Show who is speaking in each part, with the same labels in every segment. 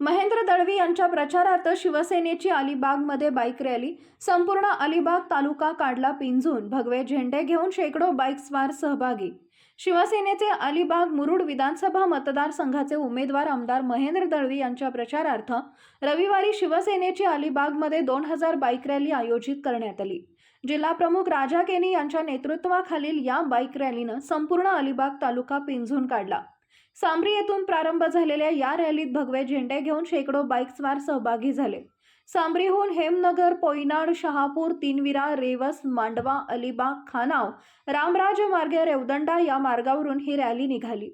Speaker 1: महेंद्र दळवी यांच्या प्रचारार्थ शिवसेनेची अलिबागमध्ये बाईक रॅली. संपूर्ण अलिबाग तालुका काढला पिंजून. भगवे झेंडे घेऊन शेकडो बाईकस्वार सहभागी. शिवसेनेचे अलिबाग मुरुड विधानसभा मतदारसंघाचे उमेदवार आमदार महेंद्र दळवी यांच्या प्रचारार्थ रविवारी शिवसेनेची अलिबागमध्ये दोन हजार बाईक रॅली आयोजित करण्यात आली. जिल्हा प्रमुख राजा केनी यांच्या नेतृत्वाखालील या बाईक रॅलीनं संपूर्ण अलिबाग तालुका पिंजून काढला. सांबरी येथून प्रारंभ झालेल्या या रॅलीत भगवे झेंडे घेऊन शेकडो बाईकस्वार सहभागी झाले. सांबरीहून हेमनगर पोयनाड शहापूर तीनविरा रेवस मांडवा अलिबाग खानाव रामराज मार्गे रेवदंडा या मार्गावरून ही रॅली निघाली.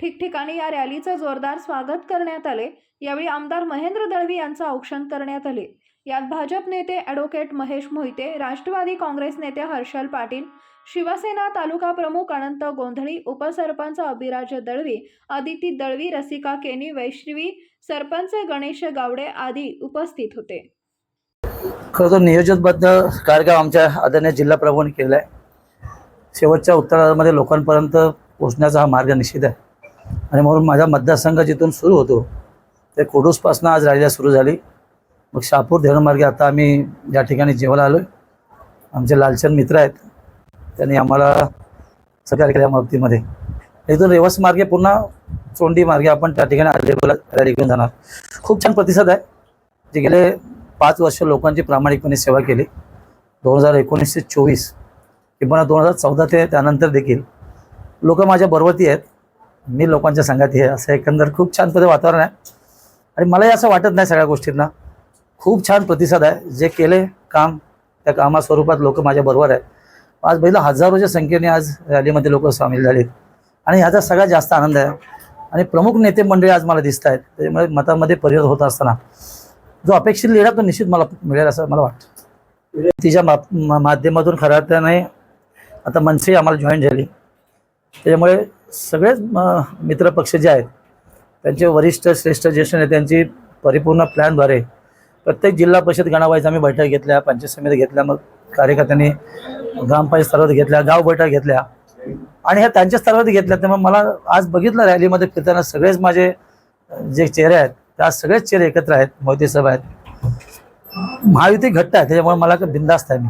Speaker 1: ठिकठिकाणी या रॅलीचं जोरदार स्वागत करण्यात आले. यावेळी आमदार महेंद्र दळवी यांचं औक्षण करण्यात आले. यात भाजप नेते ॲडव्होकेट महेश मोहिते राष्ट्रवादी काँग्रेस नेते हर्षल पाटील शिवसेना तालुका प्रमुख अनंत गोंधळी उपसरपंच अभिराज दळवी आदिती दळवी रसिका केनी वैष्णवी सरपंच गणेश गावडे आदी उपस्थित होते.
Speaker 2: खरं तर नियोजनबद्ध कार्यक्रम आमच्या आदरणीय जिल्हा प्रभूंनी केला आहे. शेवटच्या उत्तरामध्ये लोकांपर्यंत पोहोचण्याचा हा मार्ग निश्चित आहे. आणि म्हणून माझा मतदारसंघ जिथून सुरू होतो ते कोडूसपासून आज राहिल्या सुरू झाली. मग शहापूर धरणमार्गे आता आम्ही या ठिकाणी जेवायला आलो आहे आमचे लालचंद मित्र आहेत. त्यांनी आम्हाला सहकार्य केल्या बाबतीमध्ये. इथून रेवस मार्गे पुन्हा चोंडी मार्गे आपण त्या ठिकाणी अवेलेबल रॅली घेऊन जाणार. खूप छान प्रतिसाद आहे. जे गेले पाच वर्ष लोकांची प्रामाणिकपणे सेवा केली. दोन हजार एकोणीस ते चोवीस किंवा दोन हजार चौदा ते त्यानंतर देखील लोक माझ्या बरोबरती आहेत. मी लोकांच्या संघात आहे असं एकंदर खूप छान पद्धती वातावरण आहे. आणि मलाही असं वाटत नाही सगळ्या गोष्टींना. खूप छान प्रतिसाद आहे. जे केले काम त्या कामास्वरूपात लोक माझ्या बरोबर आहेत. आज पहिलं हजारोच्या संख्येने आज रॅलीमध्ये लोक सामील झालेत. आणि ह्याचा सगळ्यात जास्त आनंद आहे. आणि प्रमुख नेते मंडळी आज मला दिसत आहेत. त्याच्यामुळे मतामध्ये परिवर्तन होत असताना जो अपेक्षित लिडा तो निश्चित मला मिळेल असं मला वाटतं. तिच्या मा माध्यमातून खऱ्या अर्थाने आता मनसे आम्हाला जॉईन झाली. त्याच्यामुळे सगळेच म- मित्रपक्ष जे आहेत त्यांचे वरिष्ठ श्रेष्ठ ज्येष्ठ नेत्यांची परिपूर्ण प्लॅनद्वारे प्रत्येक जिल्हा परिषद गणावाईज आम्ही बैठक घेतल्या पंचायत समिती घेतल्या मग कार्यकर्त्यांनी ग्रामपंचायत स्तरावर घेतल्या गाव बैठक घेतल्या. आणि ह्या त्यांच्या स्तरावर घेतल्या त्यामुळे मला आज बघितलं रॅलीमध्ये फिरताना सगळेच माझे जे चेहरे आहेत त्या सगळेच चेहरे एकत्र आहेत मोदी साहेब आहेत. महायुती घट्ट आहे त्याच्यामुळे मला बिंदास्त आहे मी.